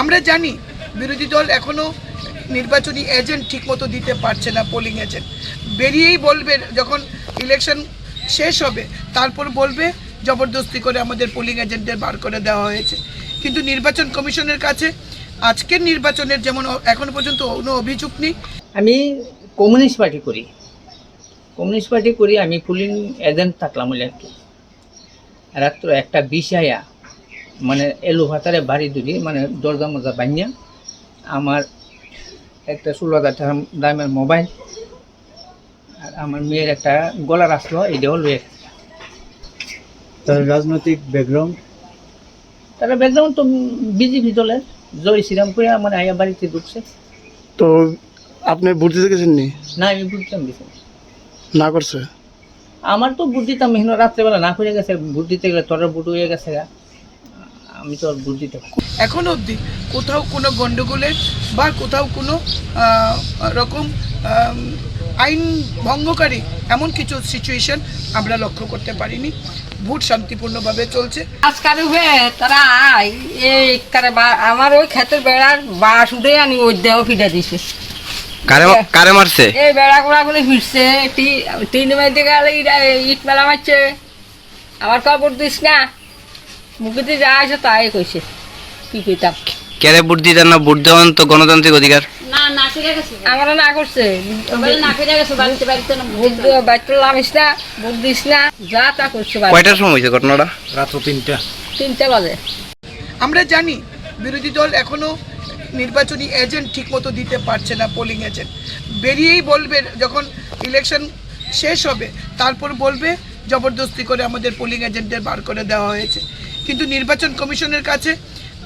আমরা জানি বিরোধী দল এখনও নির্বাচনী এজেন্ট ঠিকমতো দিতে পারছে না পোলিং এজেন্ট বেরিয়েই বলবে যখন ইলেকশন শেষ হবে, তারপর বলবে জবরদস্তি করে আমাদের পোলিং এজেন্টদের বার করে দেওয়া হয়েছে। কিন্তু নির্বাচন কমিশনের কাছে আজকের নির্বাচনের যেমন এখনও পর্যন্ত কোনো অভিযোগ নেই। আমি কমিউনিস্ট পার্টি করি। কমিউনিস্ট পার্টি করি, আমি পুলিং এজেন্ট থাকলাম রাত্র একটা বিষয়া মানে এলু ভাতারে বাড়ি দুলি মানে দরজা মজা বানিয়া আমার একটা ষোলো হাজার টাকা দামের মোবাইল আর আমার মেয়ের একটা গলার আসলো এইটাও লয়ে। তার রাজনৈতিক ব্যাকগ্রাউন্ড তারা ব্যাকগ্রাউন্ড তো বিজেপি দলের জয় শ্রীরাম করে আমার আয়া বাড়িতে ঢুকছে তো আপনি ভোট দিতে গেছেন নি না আমি বুঝতাম দিছি না। না করছে আমার তো দিতাম রাত্রেবেলা না করে গেছে বুট দিতে গেলে তোর বুট হয়ে গেছে গা। আমি তো আর দিতে এখন অবধি কোথাও কোনো গণ্ডগোলের বা কোথাও কোনো আহ, রকম আইন ভঙ্গকারী এমন কিছু সিচুয়েশন আমরা লক্ষ্য করতে পারিনি। ভোট শান্তিপূর্ণভাবে চলছে। আজকাল উঠে তারা আয় এই কারে বা- আমার ওই ক্ষেতের বেড়ার বাস উঠে আনি ওই দেহ ফিরে দিছে। কারে কারে মারছে? এই বেড়া গুলা গুলো ফিরছে টি- টিন মেয়েতে গেলে ইট মেলা মারছে। আমার খবর দিস না? মুখেতে যা আছে তাই কইছে। কি কইতাম? কেরে ভোট দিতেন না? ভোট দেওয়ান তো গণতান্ত্রিক অধিকার। আমারও না করছে। ভোট দে- বাড়িতে লামিস না ভোট দিস না যা তা করছে কয়টার সময় হয়েছে ঘটনাটা? রাত্র তিনটা। তিনটে বাজে। আমরা জানি বিরোধী দল এখনও নির্বাচনী এজেন্ট ঠিকমতো দিতে পারছে না পোলিং এজেন্ট বেরিয়েই বলবে যখন ইলেকশন শেষ হবে তারপর বলবে জবরদস্তি করে আমাদের পোলিং এজেন্টদের বার করে দেওয়া হয়েছে। কিন্তু নির্বাচন কমিশনের কাছে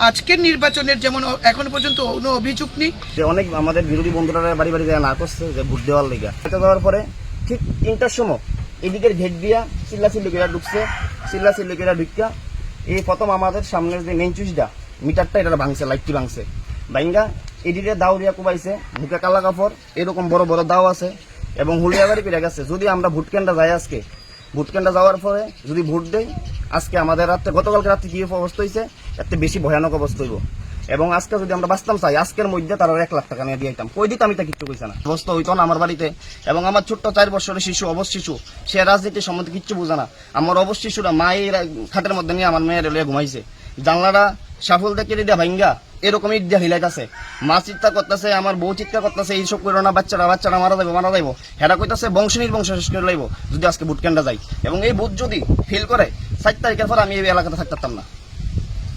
আজকের নির্বাচনের যেমন এখনও পর্যন্ত কোনো অভিযোগ নেই। যে অনেক আমাদের বিরোধী বন্ধুরা বাড়ি বাড়ি যায় না করছে, যে ভোট দেওয়ার লেগে। এটা দেওয়ার পরে ঠিক তিনটার সময় এদিকের ঘেট দিয়া চিল্লা চিল্লি করে ঢুকছে চিল্লা চিল্লি করে এই প্রথম আমাদের সামনের যে মেন চুইসটা মিটারটা এটা ভাঙছে, লাইটটি ভাঙছে। ভাঙ্গা এদিকে দাও দিয়া কুবাইছে মুখে কালা কাপড়, এরকম বড় বড় দাও আছে এবং হুলিয়া গাড়ি পেরে গেছে। যদি আমরা ভোট যাই আজকে ভোট কেন্দ্রে যাওয়ার পরে যদি ভোট দেয়, আজকে আমাদের রাত্রে গতকালকে রাত্রে কি অবস্থা হয়েছে এতে বেশি ভয়ানক অবস্থা হইব। এবং আজকে যদি আমরা বাঁচতাম চাই, আজকের মধ্যে তারা এক লাখ টাকা নিয়ে দিয়ে দিতাম কই দিতাম এটা কিচ্ছু কইছে না। অবস্থা হইতো না আমার বাড়িতে। এবং আমার ছোট্ট চার বছরের শিশু, অবশ শিশু, সে রাজনীতির সম্বন্ধে কিচ্ছু বোঝে না। আমার অবশ শিশুরা মায়ের খাটের মধ্যে নিয়ে আমার মেয়ের লিয়ে ঘুমাইছে। জানলাটা সাফল দেখে দিয়া ভাঙ্গা এরকম ইট দিয়া হিলাইতাছে মা চিৎকার করতেছে আমার বউ চিৎকার করতেছে এইসব করো না বাচ্চারা বাচ্চারা মারা যাবে মারা যাব হেরা কইতাছে বংশ নির্বংশ শেষ করে লাইব যদি আজকে বুট কেন্দ্রে যাই। এবং এই বুট যদি ফিল করে সাত তারিখের পর আমি এই এলাকাতে থাকতাম না।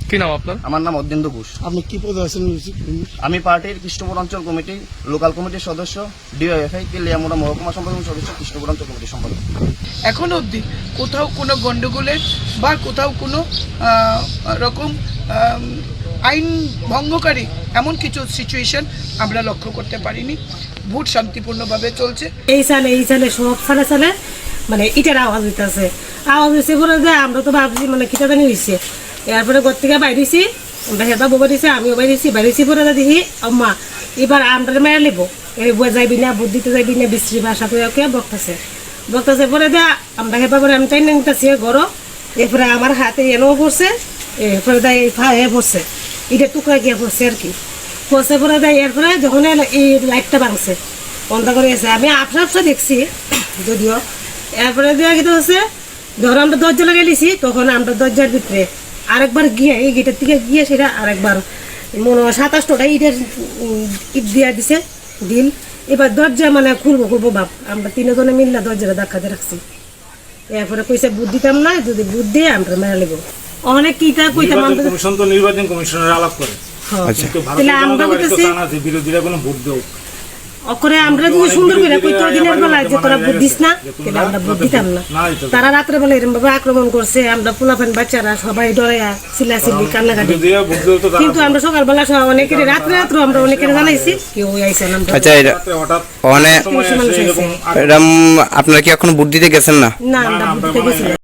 কি নাম আপনার? আমার নাম অদ্যেন্দ্র ঘোষ। আপনি কি পদে আছেন আমি পার্টির কৃষ্ণপুর অঞ্চল কমিটি লোকাল কমিটির সদস্য ডিওএফআই কিলিয়ামুড়া মহকুমা সম্পাদক সদস্য কৃষ্ণপুর অঞ্চল কমিটির সম্পাদক। এখন অবধি কোথাও কোনো গণ্ডগোলের বা কোথাও কোনো রকম আইন ভঙ্গকারী এমন কিছু সিচুয়েশন আমরা লক্ষ্য করতে পারিনি। ভোট শান্তিপূর্ণভাবে চলছে। এই সালে এই সালে সব সালে সালে মানে ইটার আওয়াজ হইতেছে। আওয়াজ হয়েছে পরে যে আমরা তো ভাবছি মানে কিটা জানি হয়েছে এরপরে ঘর থেকে বাইরেছি আমরা হেতা বউ বাড়িছে আমিও বাইরেছি বাইরেছি পরে দেখি, আম্মা, এবার আমরা মেরে নেব এই বয়ে যাইবি না বুদ্ধ দিতে যাইবি না, বিশ্রী ভাষা করে ওকে বকতেছে। বকতেছে পরে দেয়া আমরা হেপা পরে আমি তাই নিতেছি ঘর এরপরে আমার হাতে এনেও পড়ছে। এরপরে দেয় ফা এ পড়ছে। এটা টুকরা গিয়ে পড়ছে আর কি। পড়ছে পরে দেয় এরপরে যখন এই লাইটটা ভাঙছে, বন্ধ করে গেছে। আমি আপসা আপসা দেখছি, যদিও। এরপরে দেওয়া গেতে হচ্ছে, ধরো আমরা দরজা লাগাই দিছি তখন আমরা দরজার ভিতরে আরেকবার গিয়ে, এই গেটের থেকে গিয়ে সেটা আরেকবার, মনে হয় সাতাশটা ইটের ইট দিয়া দিছে, দিল। এবার দরজা মানে খুলবো খুলবো বাপ আমরা তিনজনে মিললে দরজাটা দেখাতে রাখছি। এরপরে কইছে, বুদ্ধ দিতাম না যদি বুদ্ধ দিয়ে আমরা মেরে নেব। অনেক আমরা কমিশন তো নির্বাচন কমিশনের আলাপ করে। হ্যাঁ। কিন্তু তাহলে আমরা বলতেছি বিরোধীরা কোনো ভোট দেও অকরে আমরা যদি সুন্দর করে দিনের বেলা যে তোরা ভোট দিস না তাহলে আমরা ভোট দিতাম না। তারা রাত্রে বেলা এরকম ভাবে আক্রমণ করছে আমরা পোলাফান বাচ্চারা সবাই ডরে চিল্লা চিল্লি কান্নাকাটি। কিন্তু আমরা সকালবেলা সব অনেকের রাত্রে রাত্রে আমরা অনেকের জানাইছি কেউ আইসেন আমরা আচ্ছা এটা মানে আছে। এরকম আপনারা কি এখনও ভোট দিতে গেছেন না? না আমরা ভোট দিতে গেছিলাম